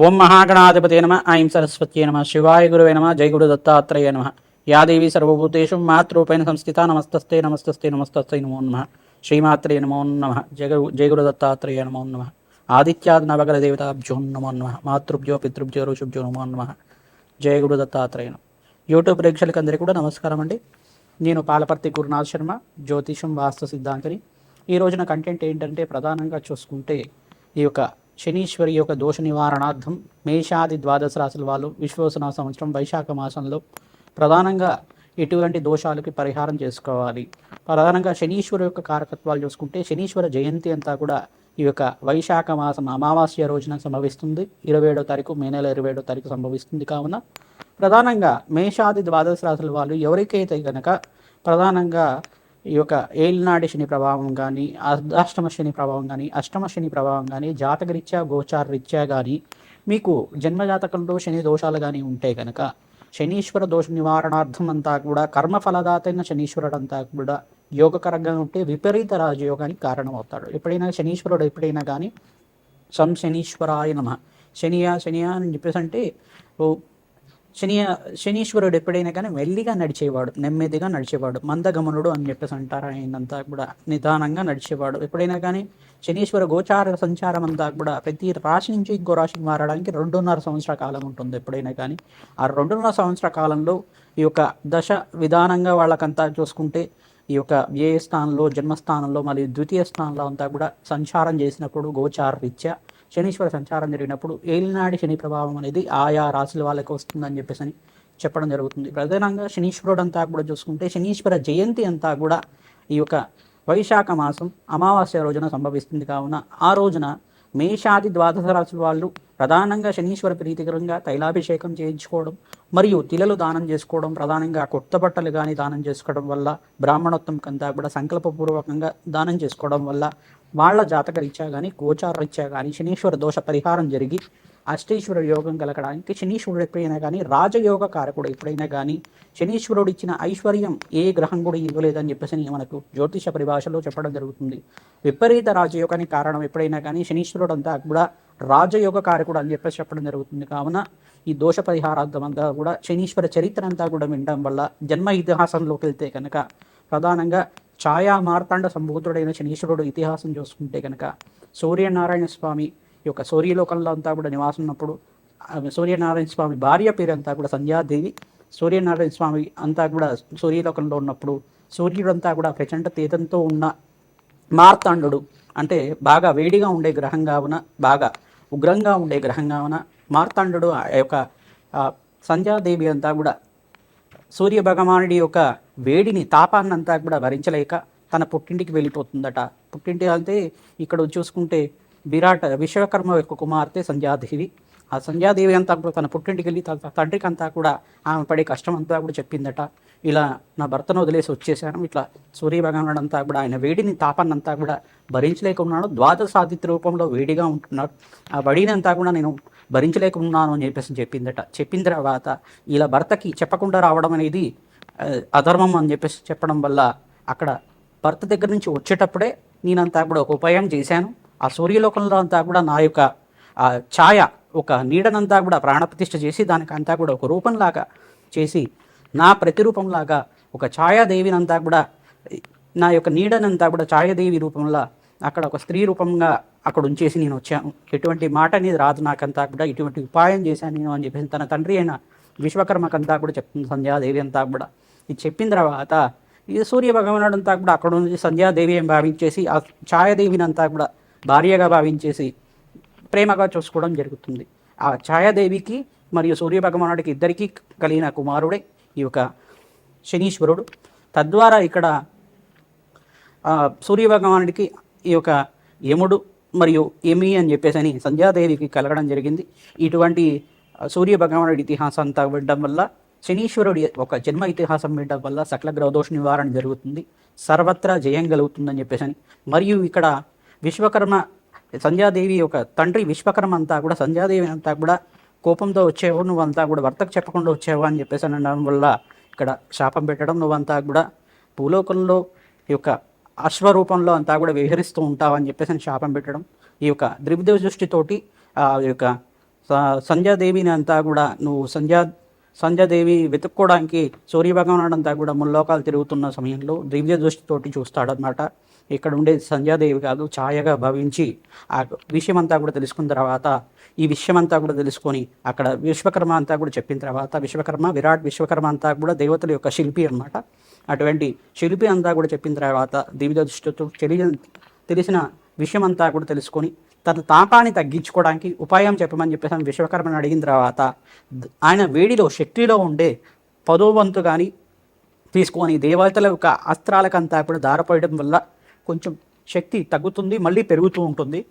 ఓం మహాగణాధిపతే నమ ఐం సరస్వత్యే నమ శివాయ గురువే నమ జై గురు దత్తాత్రేయ నమ. యాదేవి సర్వభూతేషు మాతృపైన సంస్థిత నమస్తస్తే నమస్తస్తే నమస్తస్తే నమో నమ. శ్రీమాత్రే నమో నమ జగ జై దత్తాత్రేయ నమో నమ. ఆదిత్యాద్ నవగల దేవతాభ్యో నమో నమ మాతృభ్యో పితృభ్యో ఋషుభ్యో నమో నమ. జయగురు దత్తాత్రేయ నమ. యూట్యూబ్ ప్రేక్షకులందరికీ కూడా నమస్కారం అండి. నేను పాలపర్తి గురునాథ్ శర్మ జ్యోతిషం వాస్తు సిద్ధాంతిని. ఈ రోజున కంటెంట్ ఏంటంటే ప్రధానంగా చూసుకుంటే ఈ యొక్క శనీశ్వరి యొక్క దోష నివారణార్థం మేషాది ద్వాదశ రాశుల వాళ్ళు విశ్వసన సంవత్సరం వైశాఖ మాసంలో ప్రధానంగా ఎటువంటి దోషాలకి పరిహారం చేసుకోవాలి. ప్రధానంగా శనీశ్వరు యొక్క కారకత్వాలు చూసుకుంటే శనీశ్వర జయంతి అంతా కూడా ఈ యొక్క వైశాఖ మాసం అమావాస్య రోజున సంభవిస్తుంది. ఇరవై ఏడో తారీఖు మే నెల ఇరవై ఏడో తారీఖు సంభవిస్తుంది కావున. ప్రధానంగా మేషాది ద్వాదశ రాశుల వాళ్ళు ఎవరికైతే కనుక ప్రధానంగా ఈ యొక్క ఏలినాడి శని ప్రభావం కానీ అర్ధాష్టమ శని ప్రభావం కానీ అష్టమ శని ప్రభావం కానీ జాతకరీత్యా గోచార రీత్యా కానీ మీకు జన్మజాతకంలో శని దోషాలు కానీ ఉంటే కనుక శనీశ్వర దోష నివారణార్థం అంతా కూడా కర్మఫలదాతైన శనీశ్వరుడు అంతా కూడా యోగకరంగా ఉంటే విపరీత రాజయోగానికి కారణమవుతాడు. ఎప్పుడైనా శనీశ్వరుడు ఎప్పుడైనా కానీ సం శనీశ్వరాయ నమ శనియా శనియా అని చెప్పేసి అంటే శని శనీశ్వరుడు ఎప్పుడైనా కానీ మెల్లిగా నడిచేవాడు నెమ్మదిగా నడిచేవాడు మందగమనుడు అని చెప్పేసి అంటారు ఆయనంతా కూడా. నిదానంగా నడిచేవాడు. ఎప్పుడైనా కానీ శనీశ్వర గోచార సంచారం అంతా కూడా ప్రతి రాశి నుంచి ఇంకో రాశికి మారడానికి రెండున్నర సంవత్సర కాలం ఉంటుంది ఎప్పుడైనా కానీ. ఆ రెండున్నర సంవత్సర కాలంలో ఈ యొక్క దశ విధానంగా వాళ్ళకంతా చూసుకుంటే ఈ యొక్క వ్యయ స్థానంలో జన్మస్థానంలో మరియు ద్వితీయ స్థానంలో అంతా కూడా సంచారం చేసినప్పుడు గోచార రీత్యా శనీశ్వర సంచారం జరిగినప్పుడు ఏలినాడి శని ప్రభావం అనేది ఆయా రాశుల వాళ్ళకి వస్తుందని చెప్పేసి అని చెప్పడం జరుగుతుంది. ప్రధానంగా శనీశ్వరుడు అంతా కూడా చూసుకుంటే శనీశ్వర జయంతి అంతా కూడా ఈ యొక్క వైశాఖ మాసం అమావాస్య రోజున సంభవిస్తుంది కావున ఆ రోజున మేషాది ద్వాదశ రాశుల వాళ్ళు ప్రధానంగా శనీశ్వర ప్రీతికరంగా తైలాభిషేకం చేయించుకోవడం మరియు తిలలు దానం చేసుకోవడం ప్రధానంగా కొత్త బట్టలు కానీ దానం చేసుకోవడం వల్ల బ్రాహ్మణోత్తం కంతా కూడా సంకల్పపూర్వకంగా దానం చేసుకోవడం వల్ల వాళ్ళ జాతక రీత్యా కానీ గోచార రీత్యా కానీ శనీశ్వర దోష పరిహారం జరిగి అష్టేశ్వర యోగం కలగడానికి శనీశ్వరుడు ఎప్పుడైనా కానీ రాజయోగ కారకుడు ఎప్పుడైనా కానీ శనీశ్వరుడు ఇచ్చిన ఐశ్వర్యం ఏ గ్రహం కూడా ఇవ్వలేదని చెప్పేసి మనకు జ్యోతిష పరిభాషలో చెప్పడం జరుగుతుంది. విపరీత రాజయోగానికి కారణం ఎప్పుడైనా కానీ శనీశ్వరుడు అంతా కూడా రాజయోగ కారకుడు అని చెప్పేసి చెప్పడం జరుగుతుంది. కావున ఈ దోష పరిహారార్థం అంతా కూడా శనీశ్వర చరిత్ర అంతా కూడా వినడం వల్ల జన్మ ఇతిహాసంలోకి వెళ్తే కనుక ప్రధానంగా ఛాయా మార్తాండ సంభూతుడైన శనీశ్వరుడు ఇతిహాసం చూసుకుంటే కనుక సూర్యనారాయణ స్వామి యొక్క సూర్యలోకంలో అంతా కూడా నివాసం ఉన్నప్పుడు సూర్యనారాయణ స్వామి భార్య పేరు అంతా కూడా సంధ్యాదేవి. సూర్యనారాయణ స్వామి అంతా కూడా సూర్యలోకంలో ఉన్నప్పుడు సూర్యుడంతా కూడా ప్రచండ తీతంతో ఉన్న మార్తాండు అంటే బాగా వేడిగా ఉండే గ్రహం కావున బాగా ఉగ్రంగా ఉండే గ్రహం కావున మార్తాండు ఆ యొక్క సంధ్యాదేవి అంతా కూడా సూర్య భగవానుడి యొక్క వేడిని తాపాన్నంతా కూడా భరించలేక తన పుట్టింటికి వెళ్ళిపోతుందట. పుట్టింటి అంటే ఇక్కడ చూసుకుంటే విరాట్ విశ్వకర్మ యొక్క కుమార్తె సంధ్యాదేవి. ఆ సంధ్యాదేవి అంతా కూడా తన పుట్టింటికి వెళ్ళి తన తండ్రికి అంతా కూడా ఆమె పడే కష్టం అంతా కూడా చెప్పిందట. ఇలా నా భర్తను వదిలేసి వచ్చేసాను. ఇట్లా సూర్యభగవానుడు అంతా కూడా ఆయన వేడిని తాపాన్నంతా కూడా భరించలేక ఉన్నాడు. రూపంలో వేడిగా ఉంటున్నాడు. ఆ వడినంతా కూడా నేను భరించలేక ఉన్నాను అని చెప్పేసి చెప్పిందట. చెప్పిన తర్వాత ఇలా భర్తకి చెప్పకుండా రావడం అనేది అధర్మం అని చెప్పేసి చెప్పడం వల్ల అక్కడ భర్త దగ్గర నుంచి వచ్చేటప్పుడే నేనంతా కూడా ఒక ఉపాయం చేశాను. ఆ సూర్యలోకంలో అంతా కూడా నా యొక్క ఛాయ ఒక నీడనంతా కూడా ప్రాణప్రతిష్ఠ చేసి దానికి అంతా కూడా ఒక రూపంలాగా చేసి నా ప్రతిరూపంలాగా ఒక ఛాయాదేవినంతా కూడా నా యొక్క నీడనంతా కూడా ఛాయాదేవి రూపంలో అక్కడ ఒక స్త్రీ రూపంగా అక్కడ ఉంచేసి నేను వచ్చాను. ఎటువంటి మాట అనేది రాదు నాకంతా కూడా. ఇటువంటి ఉపాయం చేశాను నేను అని చెప్పేసి తన తండ్రి అయిన విశ్వకర్మకంతా కూడా చెప్తుంది సంధ్యాదేవి అంతా కూడా. ఇది చెప్పిన తర్వాత ఈ సూర్య భగవానుడు అంతా కూడా అక్కడ నుంచి సంధ్యాదేవి అని భావించేసి ఆ ఛాయాదేవిని అంతా కూడా భార్యగా భావించేసి ప్రేమగా చూసుకోవడం జరుగుతుంది. ఆ ఛాయాదేవికి మరియు సూర్య భగవానుడికి ఇద్దరికీ కలిగిన కుమారుడే ఈ యొక్క శనీశ్వరుడు. తద్వారా ఇక్కడ సూర్య భగవానుడికి ఈ యొక్క యముడు మరియు ఎమి అని చెప్పేసి అని సంధ్యాదేవికి కలగడం జరిగింది. ఇటువంటి సూర్య భగవానుడి ఇతిహాసం అంతా వినడం వల్ల శనీశ్వరుడి ఒక జన్మ ఇతిహాసం వినడం వల్ల సకల గ్రహదోష నివారణ జరుగుతుంది. సర్వత్రా జయం కలుగుతుందని చెప్పేసి అని. మరియు ఇక్కడ విశ్వకర్మ సంధ్యాదేవి యొక్క తండ్రి విశ్వకర్మ అంతా కూడా సంధ్యాదేవి అంతా కూడా కోపంతో వచ్చేవు నువ్వంతా కూడా భర్తకు చెప్పకుండా వచ్చేవా అని చెప్పేసి అనడం వల్ల ఇక్కడ శాపం పెట్టడం నువ్వంతా కూడా భూలోకంలో ఈ యొక్క అశ్వరూపంలో అంతా కూడా విహరిస్తూ ఉంటావని చెప్పేసి అని శాపం పెట్టడం. ఈ యొక్క ద్రివిదేవ దృష్టితోటి ఆ యొక్క సంధ్యాదేవిని అంతా కూడా నువ్వు సంధ్యా సంధ్యాదేవి వెతుక్కోవడానికి సూర్యభగవాన్ అంతా కూడా ముల్లోకాలు తిరుగుతున్న సమయంలో దివ్య దృష్టితోటి చూస్తాడనమాట ఇక్కడ ఉండే సంధ్యాదేవి కాదు ఛాయగా భావించి ఆ విషయమంతా కూడా తెలుసుకున్న తర్వాత ఈ విషయం అంతా కూడా తెలుసుకొని అక్కడ విశ్వకర్మ అంతా కూడా చెప్పిన తర్వాత విశ్వకర్మ విరాట్ విశ్వకర్మ అంతా కూడా దేవతల యొక్క శిల్పి అన్నమాట. అటువంటి శిల్పి అంతా కూడా చెప్పిన తర్వాత దివ్య దృష్టితో తెలియ తెలిసిన విషయం అంతా కూడా తెలుసుకొని తన తాపాన్ని తగ్గించుకోవడానికి ఉపాయం చెప్పమని చెప్పేసి విశ్వకర్మను అడిగిన తర్వాత ఆయన వేడిలో శక్తిలో ఉండే పదో వంతు కానీ తీసుకొని దేవతల యొక్క అస్త్రాలకంతా కూడా దారపోయడం వల్ల కొంచెం శక్తి తగ్గుతుంది మళ్ళీ పెరుగుతూ ఉంటుంది.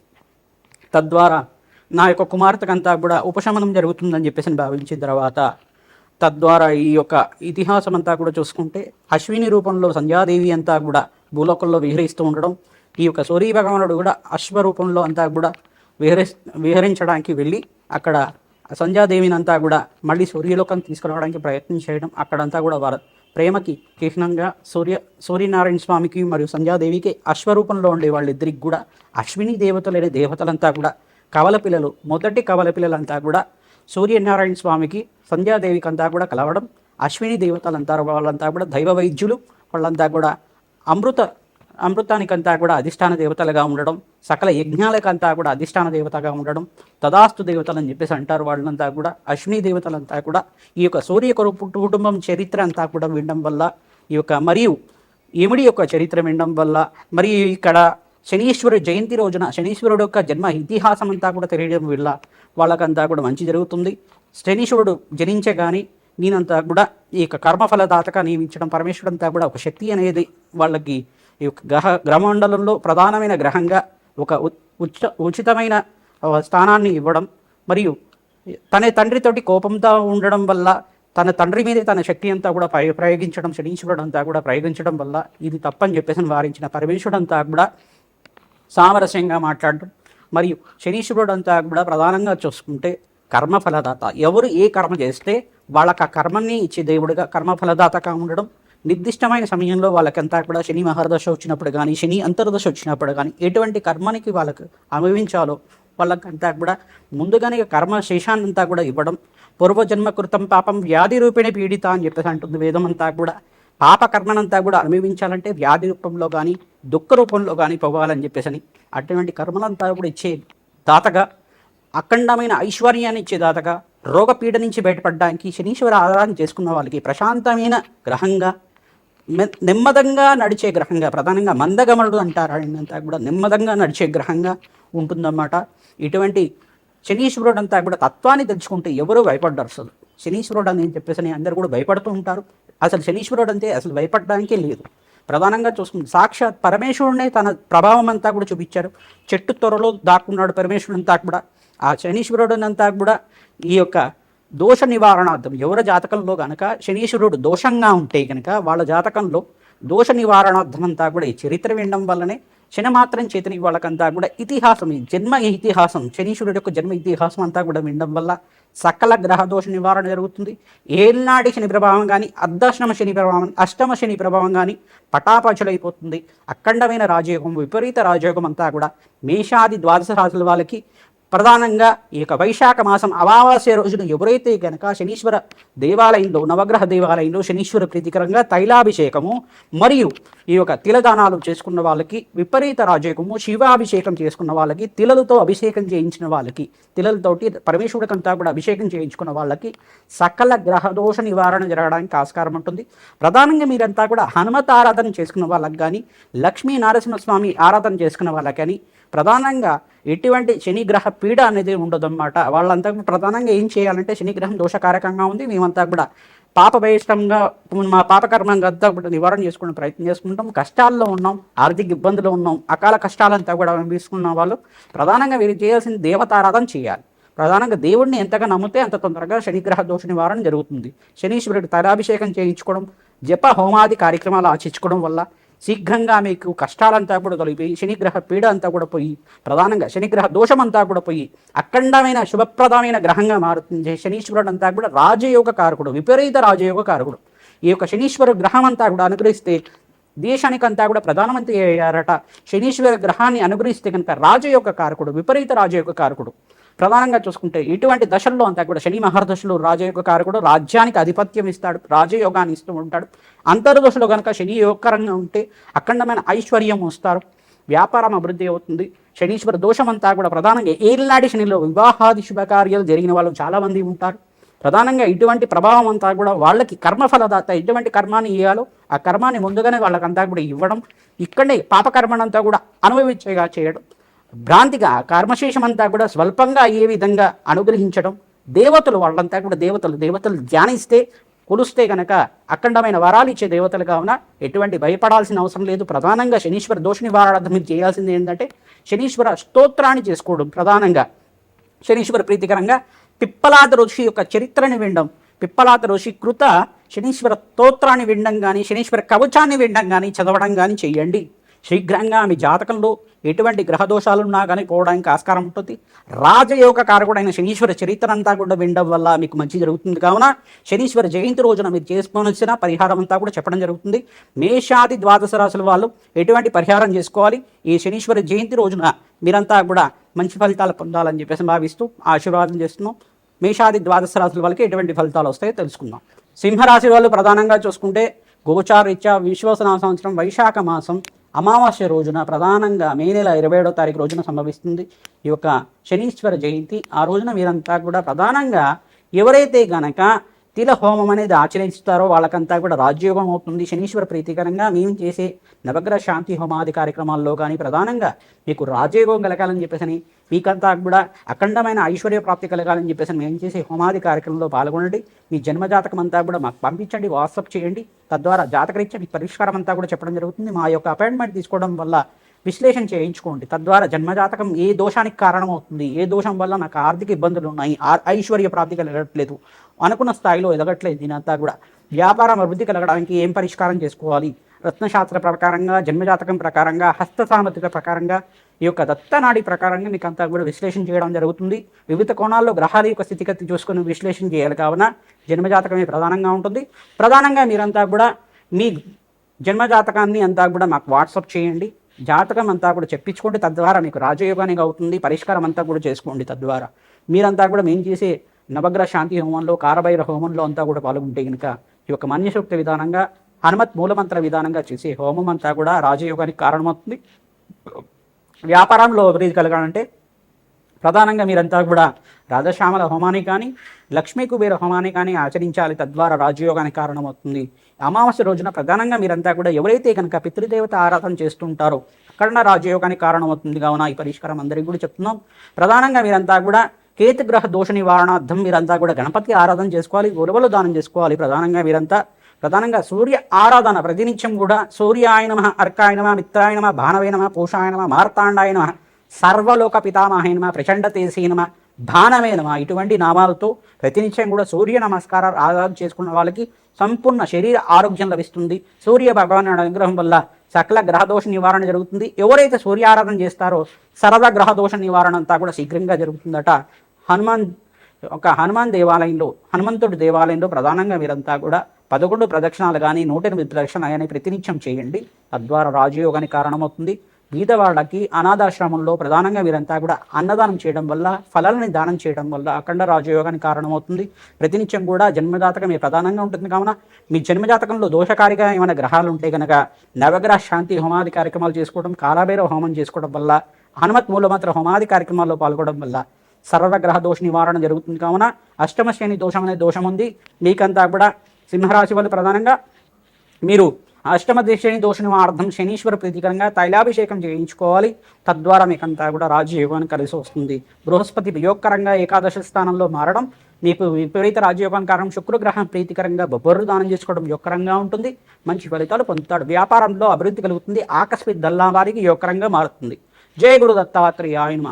తద్వారా నా యొక్క కుమార్తెకంతా కూడా ఉపశమనం జరుగుతుందని చెప్పేసి భావించిన తర్వాత తద్వారా ఈ యొక్క ఇతిహాసం అంతా కూడా చూసుకుంటే అశ్విని రూపంలో సంధ్యాదేవి అంతా కూడా భూలోకంలో విహరిస్తూ ఉండడం ఈ యొక్క సూర్య భగవానుడు కూడా అశ్వరూపంలో అంతా కూడా విహరి విహరించడానికి వెళ్ళి అక్కడ సంధ్యాదేవిని అంతా కూడా మళ్ళీ సూర్యలోకం తీసుకురావడానికి ప్రయత్నం చేయడం అక్కడంతా కూడా వారు ప్రేమకి చిహ్నంగా సూర్య సూర్యనారాయణ స్వామికి మరియు సంధ్యాదేవికి అశ్వరూపంలో ఉండే వాళ్ళిద్దరికి కూడా అశ్విని దేవతలైన దేవతలంతా కూడా కవల పిల్లలు మొదటి కవల పిల్లలంతా కూడా సూర్యనారాయణ స్వామికి సంధ్యాదేవికి అంతా కూడా కలవడం అశ్విని దేవతలంతా వాళ్ళంతా కూడా దైవ వైద్యులు వాళ్ళంతా కూడా అమృత అమృతానికంతా కూడా అధిష్టాన దేవతలుగా ఉండడం సకల యజ్ఞాలకంతా కూడా అధిష్టాన దేవతగా ఉండడం తదాస్తు దేవతలు అని చెప్పేసి అంటారు వాళ్ళంతా కూడా అశ్విని దేవతలంతా కూడా ఈ యొక్క సూర్య కుటుంబం చరిత్ర అంతా కూడా వినడం వల్ల ఈ యొక్క మరియు యముడి యొక్క చరిత్ర వినడం వల్ల మరి ఇక్కడ శనీశ్వరుడు జయంతి రోజున శనీశ్వరుడు యొక్క జన్మ ఇతిహాసం అంతా కూడా తెలియడం వల్ల వాళ్ళకంతా కూడా మంచి జరుగుతుంది. శనీశ్వరుడు జనించే కానీ నేనంతా కూడా ఈ యొక్క కర్మఫలదాతగా నియమించడం పరమేశ్వరుడు అంతా కూడా ఒక శక్తి అనేది వాళ్ళకి ఈ యొక్క గ్రహ గ్రహమండలంలో ప్రధానమైన గ్రహంగా ఒక ఉ- ఉచిత ఉచితమైన స్థానాన్ని ఇవ్వడం మరియు తన తండ్రితోటి కోపంతో ఉండడం వల్ల తన తండ్రి మీద తన శక్తి అంతా కూడా ప్రయ- ప్రయోగించడం శనీశ్వరుడు అంతా కూడా ప్రయోగించడం వల్ల ఇది తప్పని చెప్పేసి వారించిన పరమేశ్వరుడు అంతా కూడా సామరస్యంగా మాట్లాడడం మరియు శనీశ్వరుడు అంతా కూడా ప్రధానంగా చూసుకుంటే కర్మఫలదాత ఎవరు ఏ కర్మ చేస్తే వాళ్ళకి ఆ కర్మని ఇచ్చే దేవుడిగా కర్మఫలదాతగా ఉండడం నిర్దిష్టమైన సమయంలో వాళ్ళకంతా కూడా శని మహర్దశ వచ్చినప్పుడు కానీ శని అంతర్దశ వచ్చినప్పుడు కానీ ఎటువంటి కర్మనికి వాళ్ళకు అనుభవించాలో వాళ్ళకంతా కూడా ముందుగానే కర్మ శేషాన్నంతా కూడా ఇవ్వడం పూర్వజన్మ కృతం పాపం వ్యాధి రూపేణ పీడిత అని చెప్పేసి అంటుంది వేదం అంతా కూడా. పాప కర్మనంతా కూడా అనుభవించాలంటే వ్యాధి రూపంలో కానీ దుఃఖ రూపంలో కానీ పోవాలని చెప్పేసి అటువంటి కర్మలంతా కూడా ఇచ్చే దాతగా అఖండమైన ఐశ్వర్యాన్ని ఇచ్చే దాతగా రోగపీడ నుంచి బయటపడడానికి శనీశ్వర ఆరాధన చేసుకున్న వాళ్ళకి ప్రశాంతమైన గ్రహంగా నెమ్మదంగా నడిచే గ్రహంగా ప్రధానంగా మందగమనుడు అంటారు ఆయనంతా కూడా నెమ్మదంగా నడిచే గ్రహంగా ఉంటుందన్నమాట. ఇటువంటి శనీశ్వరుడు అంతా కూడా తత్వాన్ని తెచ్చుకుంటే ఎవరూ భయపడ్డారు అసలు. శనీశ్వరుడు అని చెప్పేసి అని అందరూ కూడా భయపడుతూ ఉంటారు. అసలు శనీశ్వరుడు అంతే అసలు భయపడడానికే లేదు. ప్రధానంగా చూసుకుంటే సాక్షాత్ పరమేశ్వరుడే తన ప్రభావం అంతా కూడా చూపించారు. చెట్టు త్వరలో దాక్కున్నాడు పరమేశ్వరుడు అంతా కూడా. ఆ శనీశ్వరుడు అంతా కూడా ఈ యొక్క దోష నివారణార్థం ఎవరి జాతకంలో కనుక శనీశ్వరుడు దోషంగా ఉంటే కనుక వాళ్ళ జాతకంలో దోష నివారణార్థం అంతా కూడా ఈ చరిత్ర వినడం వల్లనే శనిమాత్రం చేతని వాళ్ళకంతా కూడా ఇతిహాసం ఈ జన్మ ఇతిహాసం శనీశ్వరుడు యొక్క జన్మ ఇతిహాసం అంతా కూడా వినడం వల్ల సకల గ్రహ దోష నివారణ జరుగుతుంది. ఏనాటి శని ప్రభావం కానీ అర్ధాశ్రమ శని ప్రభావం అష్టమ శని ప్రభావం కానీ పటాపచలైపోతుంది. అఖండమైన రాజయోగం విపరీత రాజయోగం అంతా కూడా మేషాది ద్వాదశ రాశుల వాళ్ళకి ప్రధానంగా ఈ యొక్క వైశాఖ మాసం అమావాస్య రోజున ఎవరైతే కనుక శనీశ్వర దేవాలయంలో నవగ్రహ దేవాలయంలో శనీశ్వర ప్రీతికరంగా తైలాభిషేకము మరియు ఈ యొక్క తిలదానాలు చేసుకున్న వాళ్ళకి విపరీత రాజయోగము శివాభిషేకం చేసుకున్న వాళ్ళకి తిలలతో అభిషేకం చేయించిన వాళ్ళకి తిలలతోటి పరమేశ్వరుడికంతా కూడా అభిషేకం చేయించుకున్న వాళ్ళకి సకల గ్రహదోష నివారణ జరగడానికి ఆస్కారం ఉంటుంది. ప్రధానంగా మీరంతా కూడా హనుమత్ ఆరాధన చేసుకున్న వాళ్ళకి కానీ లక్ష్మీ నరసింహస్వామి ఆరాధన చేసుకున్న వాళ్ళకి కానీ ప్రధానంగా ఎటువంటి శనిగ్రహ పీడ అనేది ఉండదన్నమాట. వాళ్ళంతా కూడా ప్రధానంగా ఏం చేయాలంటే శనిగ్రహం దోషకారకంగా ఉంది. మేమంతా కూడా పాప బహిష్టంగా మా పాపకర్మంగా అంతా కూడా నివారణ చేసుకునే ప్రయత్నం చేసుకుంటాం. కష్టాల్లో ఉన్నాం ఆర్థిక ఇబ్బందులు ఉన్నాం అకాల కష్టాలంతా కూడా తీసుకున్న వాళ్ళు ప్రధానంగా వీరు చేయాల్సిన దేవతారాధన చేయాలి. ప్రధానంగా దేవుడిని ఎంతగా నమ్మితే అంత తొందరగా శనిగ్రహ దోష నివారణ జరుగుతుంది. శనీశ్వరుడు తలాభిషేకం చేయించుకోవడం జప హోమాది కార్యక్రమాలు ఆచరించుకోవడం వల్ల శీఘ్రంగా మీకు కష్టాలంతా కూడా తొలగిపోయి శనిగ్రహ పీడ అంతా కూడా పోయి ప్రధానంగా శనిగ్రహ దోషం అంతా కూడా పోయి అఖండమైన శుభప్రదమైన గ్రహంగా మారుతుంది శనీశ్వరుడు అంతా కూడా రాజయోగ కారకుడు విపరీత రాజయోగ కారకుడు. ఈ యొక్క శనీశ్వర గ్రహం అంతా కూడా అనుగ్రహిస్తే దేశానికంతా కూడా ప్రధానమంత్రి అయ్యారట. శనీశ్వర గ్రహాన్ని అనుగ్రహిస్తే కనుక రాజయోగ కారకుడు విపరీత రాజయోగ కారకుడు. ప్రధానంగా చూసుకుంటే ఇటువంటి దశల్లో అంతా కూడా శని మహర్దశలు రాజయోగ కారకుడు రాజ్యానికి ఆధిపత్యం ఇస్తాడు రాజయోగాన్ని ఇస్తూ ఉంటాడు. అంతర్దశలో కనుక శని యోగకరంగా ఉంటే అఖండమైన ఐశ్వర్యం వస్తారు. వ్యాపారం అభివృద్ధి అవుతుంది. శనీశ్వర దోషం అంతా కూడా ప్రధానంగా ఏళ్ళనాటి శనిలో వివాహాది శుభకార్యాలు జరిగిన వాళ్ళు చాలామంది ఉంటారు. ప్రధానంగా ఇటువంటి ప్రభావం అంతా కూడా వాళ్ళకి కర్మఫలదాత ఎటువంటి కర్మాన్ని ఇవ్వాలో ఆ కర్మాన్ని ముందుగానే వాళ్ళకంతా కూడా ఇవ్వడం ఇక్కడే పాపకర్మనంతా కూడా అనుభవించేగా చేయడం భ్రాంతిగా కర్మశేషం అంతా కూడా స్వల్పంగా అయ్యే విధంగా అనుగ్రహించడం దేవతలు వాళ్ళంతా కూడా దేవతలు దేవతలు ధ్యానిస్తే కొలుస్తే గనక అఖండమైన వరాలు ఇచ్చే దేవతలు కావున ఎటువంటి భయపడాల్సిన అవసరం లేదు. ప్రధానంగా శనీశ్వర దోష నివారణార్థం మీరు చేయాల్సింది ఏంటంటే శనీశ్వర స్తోత్రాన్ని చేసుకోవడం ప్రధానంగా. శనీశ్వర ప్రీతికరంగా పిప్పలాద ఋషి యొక్క చరిత్రని వినడం పిప్పలాద ఋషి కృత శనీశ్వర స్తోత్రాన్ని వినడం కానీ శనీశ్వర కవచాన్ని వినడం కానీ చదవడం కానీ చెయ్యండి శీఘ్రంగా మీ జాతకంలో ఎటువంటి గ్రహదోషాలున్నా కానీ పోవడానికి ఆస్కారం ఉంటుంది. రాజయోగ కారకుడైన శనీశ్వర చరిత్ర అంతా కూడా వినడం వల్ల మీకు మంచి జరుగుతుంది. కావున శనీశ్వర జయంతి రోజున మీరు చేసుకోవాల్సిన పరిహారం అంతా కూడా చెప్పడం జరుగుతుంది. మేషాది ద్వాదశ రాశుల వాళ్ళు ఎటువంటి పరిహారం చేసుకోవాలి? ఈ శనీశ్వర జయంతి రోజున మీరంతా కూడా మంచి ఫలితాలు పొందాలని చెప్పేసి భావిస్తూ ఆశీర్వాదం చేస్తున్నాం. మేషాది ద్వాదశ రాశుల వాళ్ళకి ఎటువంటి ఫలితాలు వస్తాయో తెలుసుకుందాం. సింహరాశి వాళ్ళు ప్రధానంగా చూసుకుంటే గోచారీత్యా విశ్వసన సంవత్సరం వైశాఖ మాసం అమావాస్య రోజున ప్రధానంగా మే నెల ఇరవై ఏడో తారీఖు రోజున సంభవిస్తుంది. ఈ యొక్క శనీశ్వర జయంతి ఆ రోజున మీరంతా కూడా ప్రధానంగా ఎవరైతే గనక తిల హోమం అనేది ఆచరిస్తారో వాళ్ళకంతా కూడా రాజ్యోగం అవుతుంది. శనీశ్వర ప్రీతికరంగా మేము చేసే నవగ్రహ శాంతి హోమాది కార్యక్రమాల్లో కానీ ప్రధానంగా మీకు రాజయోగం కలగాలని చెప్పేసి మీకంతా కూడా అఖండమైన ఐశ్వర్య ప్రాప్తి కలగాలని చెప్పేసి మేము చేసే హోమాది కార్యక్రమంలో పాల్గొనండి. మీ జన్మజాతకం అంతా కూడా మాకు పంపించండి వాట్సాప్ చేయండి. తద్వారా జాతకరీత్యా మీ పరిష్కారం అంతా కూడా చెప్పడం జరుగుతుంది. మా యొక్క అపాయింట్మెంట్ తీసుకోవడం వల్ల విశ్లేషణ చేయించుకోండి. తద్వారా జన్మజాతకం ఏ దోషానికి కారణమవుతుంది ఏ దోషం వల్ల నాకు ఆర్థిక ఇబ్బందులు ఉన్నాయి ఆ- ఐశ్వర్య ప్రాప్తి కలగట్లేదు అనుకున్న స్థాయిలో ఎదగట్లేదు. దీనంతా కూడా వ్యాపారం అభివృద్ధి కలగడానికి ఏం పరిష్కారం చేసుకోవాలి? రత్నశాస్త్ర ప్రకారంగా జన్మజాతకం ప్రకారంగా హస్త సామర్థ్యత ప్రకారంగా ఈ యొక్క దత్తనాడి ప్రకారంగా మీకు అంతా కూడా విశ్లేషణ చేయడం జరుగుతుంది. వివిధ కోణాల్లో గ్రహాల యొక్క స్థితిగతి చూసుకొని విశ్లేషణ చేయాలి కావున జన్మజాతకమే ప్రధానంగా ఉంటుంది. ప్రధానంగా మీరంతా కూడా మీ జన్మజాతకాన్ని అంతా కూడా మాకు వాట్సాప్ చేయండి. జాతకం అంతా కూడా చెప్పించుకోండి. తద్వారా మీకు రాజయోగానికి అవుతుంది. పరిష్కారం అంతా కూడా చేసుకోండి తద్వారా. మీరంతా కూడా మేము చేసే నవగ్రహ శాంతి హోమంలో కారభైర హోమంలో అంతా కూడా పాల్గొంటే కనుక ఈ యొక్క మన్యశక్తి విధానంగా హనుమత్ మూలమంత్ర విధానంగా చేసే హోమం అంతా కూడా రాజయోగానికి కారణమవుతుంది. వ్యాపారంలో అభివృద్ధి కలగాలంటే ప్రధానంగా మీరంతా కూడా రాధశ్యామల హోమాన్ని కానీ లక్ష్మీ కుబేర హోమాన్ని కానీ ఆచరించాలి. తద్వారా రాజయోగానికి కారణమవుతుంది. అమావాస్య రోజున ప్రధానంగా మీరంతా కూడా ఎవరైతే కనుక పితృదేవత ఆరాధన చేస్తుంటారో అక్కడ రాజయోగానికి కారణమవుతుంది. కావున ఈ పరిష్కారం అందరికీ కూడా చెప్తున్నాం. ప్రధానంగా మీరంతా కూడా కేతుగ్రహ దోష నివారణార్థం మీరంతా కూడా గణపతి ఆరాధన చేసుకోవాలి. గురువులు దానం చేసుకోవాలి. ప్రధానంగా మీరంతా ప్రధానంగా సూర్య ఆరాధన ప్రతినిత్యం కూడా సూర్యాయనమ అర్కాయనమ మిత్రాయనమ భానవేనమ పూషాయనమ మార్తాండాయనమ సర్వలోక పితామహైనమ ప్రచండ తేజీ భానమేనమ ఇటువంటి నామాలతో ప్రతినిత్యం కూడా సూర్య నమస్కారాలు ఆరాధన చేసుకున్న వాళ్ళకి సంపూర్ణ శరీర ఆరోగ్యం లభిస్తుంది. సూర్య భగవాన్ అనుగ్రహం వల్ల సకల గ్రహదోష నివారణ జరుగుతుంది. ఎవరైతే సూర్య ఆరాధన చేస్తారో సర్వ గ్రహదోష నివారణ అంతా కూడా శీఘ్రంగా జరుగుతుందట. హనుమాన్ ఒక హనుమాన్ దేవాలయంలో హనుమంతుడి దేవాలయంలో ప్రధానంగా మీరంతా కూడా పదకొండు ప్రదక్షిణాలు కానీ నూట ఎనిమిది ప్రదక్షిణాలు కానీ ప్రతినిత్యం చేయండి. తద్వారా రాజయోగానికి కారణమవుతుంది. బీదవాళ్ళకి అనాథాశ్రమంలో ప్రధానంగా వీరంతా కూడా అన్నదానం చేయడం వల్ల ఫలాలని దానం చేయడం వల్ల అఖండ రాజయోగానికి కారణమవుతుంది. ప్రతినిత్యం కూడా జన్మజాతకం మీ ప్రధానంగా ఉంటుంది. కావున మీ జన్మజాతకంలో దోషకారిగా ఏమైనా గ్రహాలు ఉంటే కనుక నవగ్రహ శాంతి హోమాది కార్యక్రమాలు చేసుకోవడం కాలాభైరవ హోమం చేసుకోవడం వల్ల హనుమత్ మూలమంత్ర హోమాది కార్యక్రమాల్లో పాల్గొనడం వల్ల సర్వగ్రహ దోష నివారణ జరుగుతుంది. కావున అష్టమ శ్రేణి దోషం అనే దోషం ఉంది. మీకంతా కూడా సింహరాశి వాళ్ళు ప్రధానంగా మీరు అష్టమ శని దోష అర్థం శనీశ్వర ప్రీతికరంగా తైలాభిషేకం చేయించుకోవాలి. తద్వారా మీకంతా కూడా రాజయోగాన్ని కలిసి వస్తుంది. బృహస్పతి వియోగకరంగా ఏకాదశ స్థానంలో మారడం మీకు విపరీత రాజయోగం కారణం శుక్రగ్రహం ప్రీతికరంగా బొబ్బర్రు దానం చేసుకోవడం యోగకరంగా ఉంటుంది. మంచి ఫలితాలు పొందుతాడు. వ్యాపారంలో అభివృద్ధి కలుగుతుంది. ఆకస్మిక దల్లా వారికి యోగకరంగా మారుతుంది. జయ గురు దత్తాత్రేయ ఆయన